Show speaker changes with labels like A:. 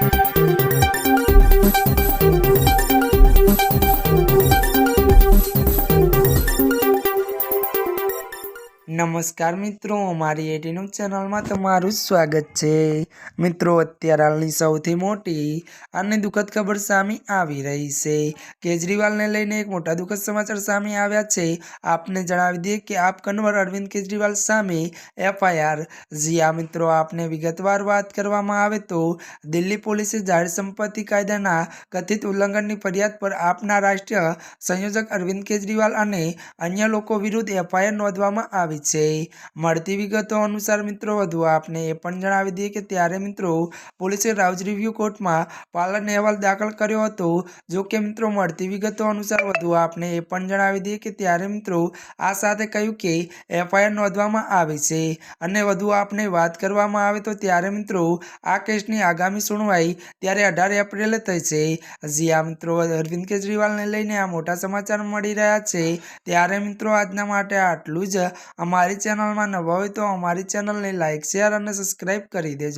A: Thank you. નમસ્કાર મિત્રો મારી એટીનું ચેનલમાં તમારું સ્વાગત છે. મિત્રો, અત્યારે હાલની સૌથી મોટી અને દુઃખદ ખબર સામે આવી રહી છે. કેજરીવાલને લઈને એક મોટા દુઃખદ સમાચાર સામે આવ્યા છે. આપને જણાવી દઈએ કે આપ કન્વર અરવિંદ કેજરીવાલ સામે એફઆઈઆર જી આ મિત્રો, આપને વિગતવાર વાત કરવામાં આવે તો દિલ્હી પોલીસે જાહેર સંપત્તિ કાયદાના કથિત ઉલ્લંઘનની ફરિયાદ પર આપના રાષ્ટ્રીય સંયોજક અરવિંદ કેજરીવાલ અને અન્ય લોકો વિરુદ્ધ એફઆઈઆર નોંધવામાં આવી છે. મળતી વિગતો અનુસાર મિત્રો, વધુ આપને એ પણ જણાવી દઈએ કે ત્યારે મિત્રો, પોલીસે રાઉજ રિવ્યુ કોર્ટમાં પાલન અહેવાલ દાખલ કર્યો હતો. જો કે મિત્રો, મળતી વિગતો અનુસાર વધુ આપને એ પણ જણાવી દઈએ કે ત્યારે મિત્રો, આ સાથે કહ્યું કે એફઆઈઆર નોંધવામાં આવી છે. અને વધુ આપને વાત કરવામાં આવે તો ત્યારે મિત્રો, આ કેસની આગામી સુનવાઈ ત્યારે અઢાર એપ્રિલે થઈ છે. હજી આ મિત્રો અરવિંદ કેજરીવાલને લઈને આ મોટા સમાચાર મળી રહ્યા છે. ત્યારે મિત્રો, આજના માટે આટલું જ. અમારી ચેનલમાં નવા હોય તો અમારી ચેનલને લાઇક શેર અને સબસ્ક્રાઈબ કરી દેજો.